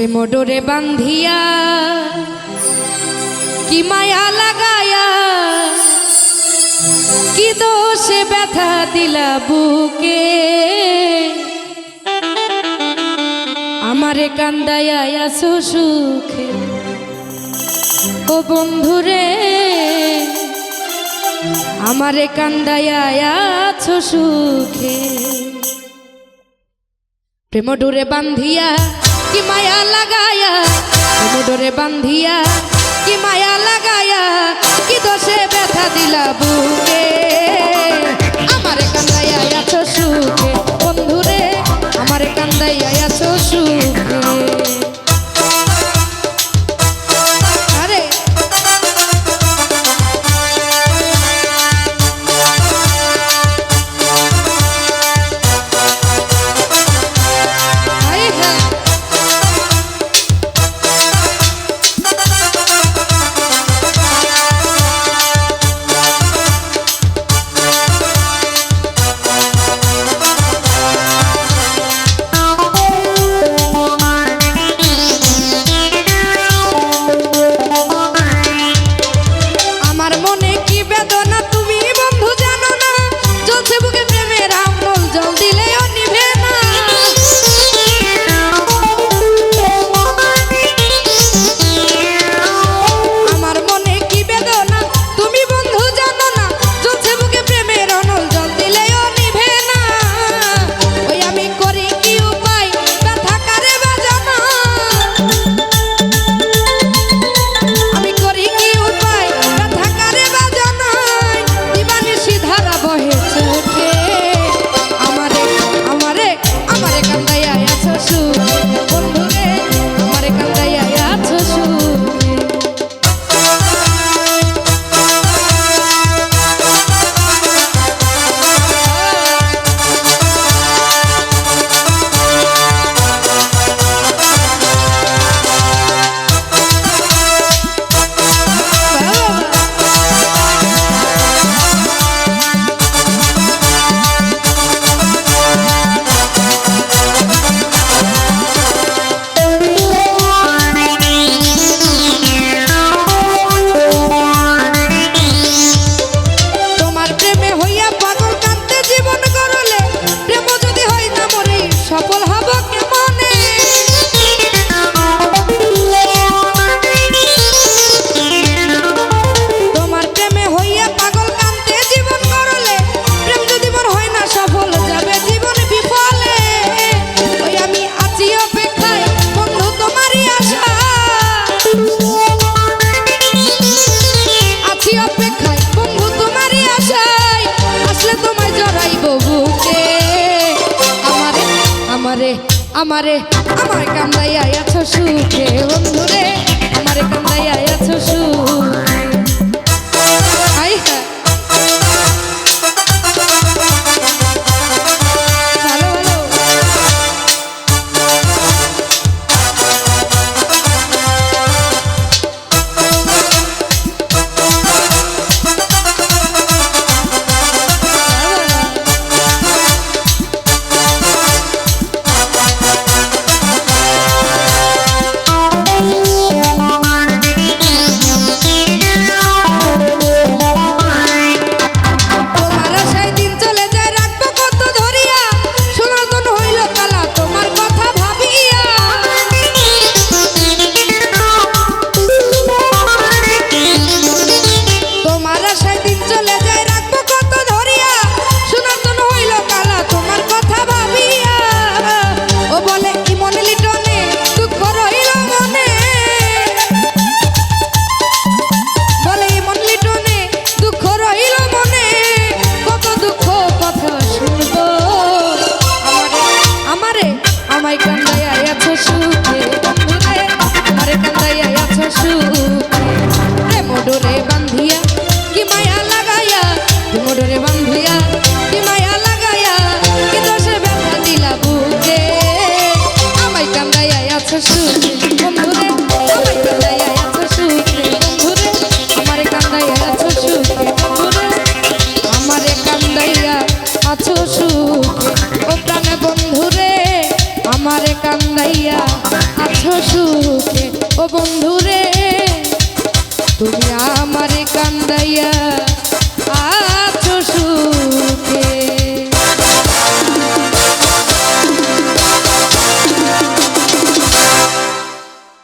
প্রেম ডোরে বান্ধিয়া, কি মায়া লাগায়া, কি দোষে ব্যথা দিলা বুকে? আমারে কান্দায়া আসো সুখে, ও বন্ধুরে, আমারে কান্দায়া আছো সুখে। প্রেম ডোরে বান্ধিয়া কি মায়া লাগায়া? ডোরে বান্ধিয়া কি মায়া লাগায়া? কি দোষে ব্যথা দিলা বুকে? আমারে কান্দাইয়া আছো সুখে। বন্ধুরে, আমারে কান্দাইয়া আছো সুখে। আমারে আমারে কান্দাইয়া আছো সুখে বন্ধুরে। আমায় কান্দাইয়া আছো সুখে। বন্ধুরে আমারে কান্দাইয়া আছো সুখে। রে মোডরে বান্ধিয়া কি মায়া লাগাইয়া? কি মোডরে বান্ধিয়া কি মায়া লাগাইয়া? কি দোষে ব্যথা দিলা বুকে? আমায় কান্দাইয়া আছো সুখে। বন্ধুরে আমায় কান্দাইয়া আছো সুখে। বন্ধুরে, আমারে কান্দাইয়া আছো সুখে। বন্ধুরে, আমারে কান্দাইয়া আছো সুখে। বন্ধুরে তুমি আমার কান্দাইয়া